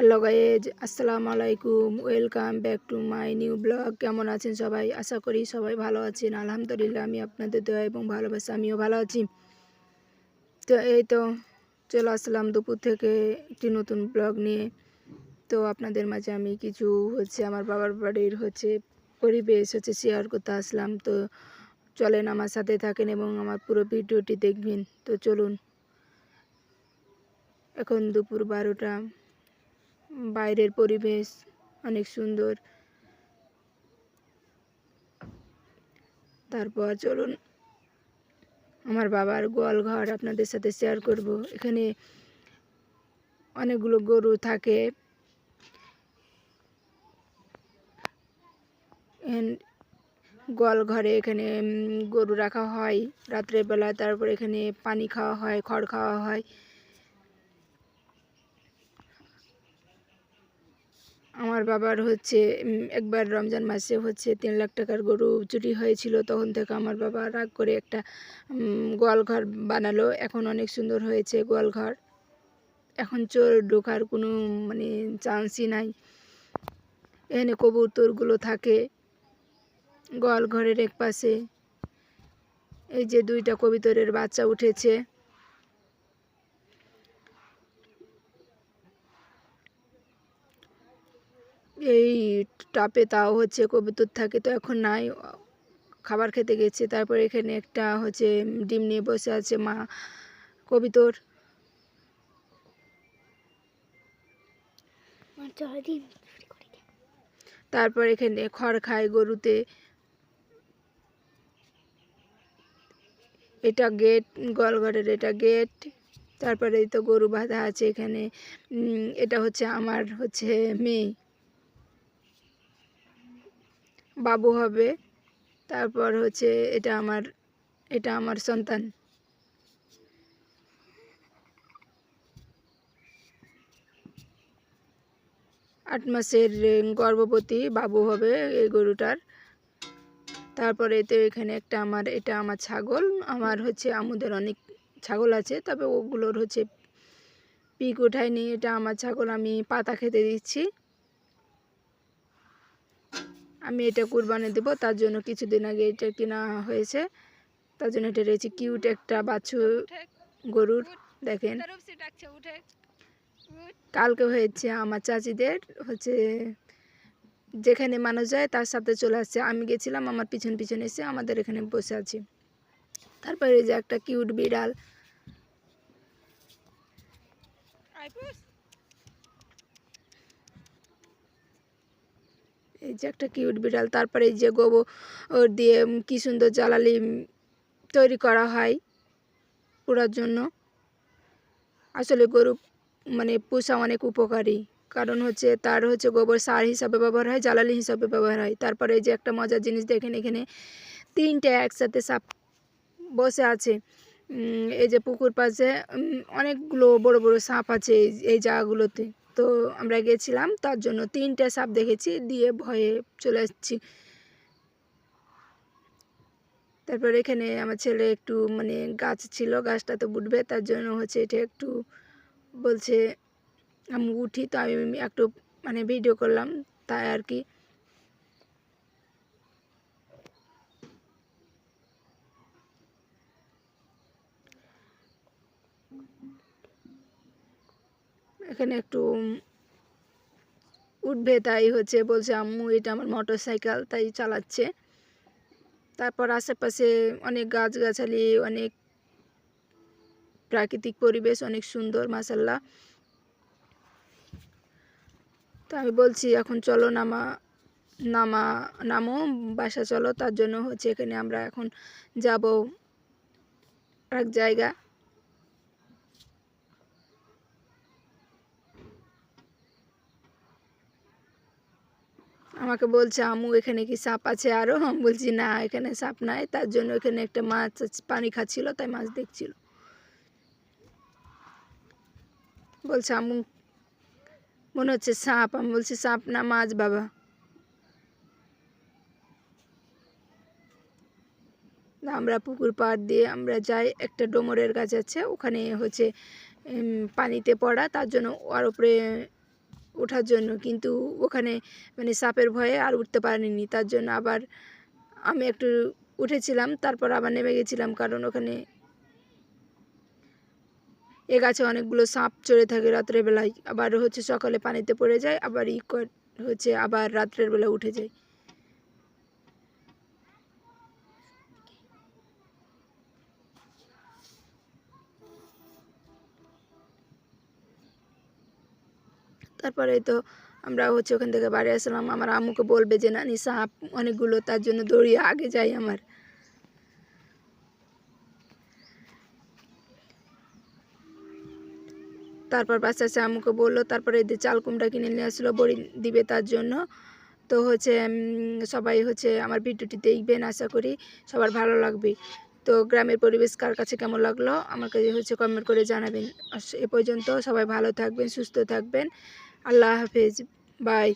Hello guys, আসসালামু আলাইকুম, welcome back to my new blog. কেমন আছেন সবাই? আশা করি সবাই ভালো আছেন। আলহামদুলিল্লাহ, আমি আপনাদের দোয়া এবং ভালোবাসা, আমিও ভালো আছি। তো এই তো চলে আসলাম দুপুর থেকে একটি নতুন ব্লগ নিয়ে। তো আপনাদের মাঝে আমি কিছু হচ্ছে আমার বাবার বাড়ির হচ্ছে পরিবেশ হচ্ছে শেয়ার করতে আসলাম। তো চলেন আমার সাথে থাকেন এবং আমার পুরো ভিডিওটি দেখবেন। তো চলুন, এখন দুপুর বারোটা। বাইরের পরিবেশ অনেক সুন্দর। তারপর চলুন, আমার বাবার গোয়াল ঘর আপনাদের সাথে শেয়ার করব। এখানে অনেকগুলো গরু থাকে। গোয়াল ঘরে এখানে গরু রাখা হয় রাত্রেবেলা তারপর এখানে পানি খাওয়া হয়, খড় খাওয়া হয়। আমার বাবার হচ্ছে একবার রমজান মাসে হচ্ছে তিন লাখ টাকার গরু চুরি হয়েছিল তখন থেকে আমার বাবা রাগ করে একটা উম, গোয়াল ঘর বানালো। এখন অনেক সুন্দর হয়েছে গোয়াল ঘর এখন চোর ঢোকার কোনো মানে চান্সই নাই। এখানে কবুতরগুলো থাকে গোয়াল ঘরের এক পাশে এই যে দুইটা কবিতরের বাচ্চা উঠেছে। এই টাপে তাও হচ্ছে কবুতর থাকে তো এখন নাই। খাবার খেতে গেছে তারপর এখানে একটা হচ্ছে ডিম নিয়ে বসে আছে মা কবিতর। তারপর এখানে খড় খায় গরুতে। এটা গেট গোয়ালঘরের এটা গেট। তারপরে এই তো গরু বাঁধা আছে এখানে। এটা হচ্ছে আমার হচ্ছে মেয়ে। বাবু হবে। তারপর হচ্ছে এটা আমার এটা আমার সন্তান। আট মাসের গর্ভবতী বাবু হবে এই গরুটার। তারপরে তো এখানে একটা আমার, এটা আমার ছাগল। আমার হচ্ছে আমুদের অনেক ছাগল আছে, তবে ওগুলোর হচ্ছে পিক ওঠায়নি এটা আমার ছাগল, আমি পাতা খেতে দিচ্ছি। আমি এটা কুরবানি দেব তার জন্য কিছুদিন আগে এটা কেনা হয়েছে। তার জন্য এটা রয়েছে কিউট একটা বাছুর গরুর দেখেন। কালকে হয়েছে আমার চাচিদের হচ্ছে যেখানে মানুষ যায় তার সাথে চলে আসছে। আমি গেছিলাম আমার পিছন পিছন এসে আমাদের এখানে বসে আছি। তারপরে যে একটা কিউট বিড়াল। এই যে একটা কিউট বিড়াল, তারপরে এই যে গোবর দিয়ে কি সুন্দর জ্বালালি তৈরি করা হয় পোড়ার জন্য। আসলে গরু মানে পোষা অনেক উপকারী, কারণ হচ্ছে তার হচ্ছে গোবর সার হিসাবে ব্যবহার হয় জ্বালানি হিসাবে ব্যবহার হয়। তারপরে এই যে একটা মজার জিনিস দেখেন এখানে, তিনটে একসাথে সাপ বসে আছে। এই যে পুকুর পাশে অনেকগুলো বড় বড় সাপ আছে এই জায়গাগুলোতে। তো আমরা গেছিলাম, তার জন্য তিনটে সাপ দেখেছি, দিয়ে ভয়ে চলে আসছি। তারপর এখানে আমার ছেলে একটু মানে গাছ ছিল, গাছটা তো উঠবে তার জন্য হচ্ছে এটা একটু বলছে আমি উঠি। তো আমি একটু মানে ভিডিও করলাম, তাই আর কি। এখানে একটু উঠবে, তাই হচ্ছে বলছে আম্মু, এটা আমার মোটর সাইকেল তাই চালাচ্ছে। তারপর আশেপাশে অনেক গাছগাছালি, অনেক প্রাকৃতিক পরিবেশ, অনেক সুন্দর মাসাল্লাহ তো আমি বলছি, এখন চলো নামা নামা, নামো, বাসা চলো, তার জন্য হচ্ছে এখানে আমরা এখন যাব। এক জায়গা। আমাকে বলছে আমু এখানে কি সাপ আছে? আরও আমি বলছি, না, এখানে সাপ নাই। তার জন্য এখানে একটা মাছ পানি খাচ্ছিল, তাই মাছ দেখছিল। বলছে আমু মনে হচ্ছে সাপ। আমি বলছি, সাপ না, মাছ, বাবা। আমরা পুকুর পাড় দিয়ে আমরা যাই, একটা ডোমরের গাছ আছে, ওখানে হচ্ছে পানিতে পড়া, তার জন্য ওর উপরে ওঠার জন্য। কিন্তু ওখানে মানে সাপের ভয়ে আর উঠতে পারিনি। তার জন্য আবার আমি একটু উঠেছিলাম, তারপর আবার নেমে গেছিলাম কারণ ওখানে এ গাছে অনেকগুলো সাপ চড়ে থাকে রাত্রেবেলায় আবার হচ্ছে সকালে পানিতে পড়ে যায়, আবার ই হচ্ছে আবার রাত্রের বেলা উঠে যায়। তারপরে তো আমরা হচ্ছে ওখান থেকে বাড়ি আসলাম। আমার আম্মুকে বলবে যে, নানি, সাপ অনেকগুলো, তার জন্য দৌড়িয়ে আগে যাই আমার। তারপর বাচ্চা আচ্ছা আম্মুকে বলল, তারপরে এদের চাল কুমড়া কিনে নিয়ে আসলো, বড়ি দিবে তার জন্য। তো হচ্ছে সবাই হচ্ছে আমার ভিডিওটি দেখবেন, আশা করি সবার ভালো লাগবে। তো গ্রামের পরিবেশ কার কাছে কেমন লাগল, আমাকে হচ্ছে কমেন্ট করে জানাবেন। এ পর্যন্ত সবাই ভালো থাকবেন, সুস্থ থাকবেন। আল্লাহ হাফেজ বাই।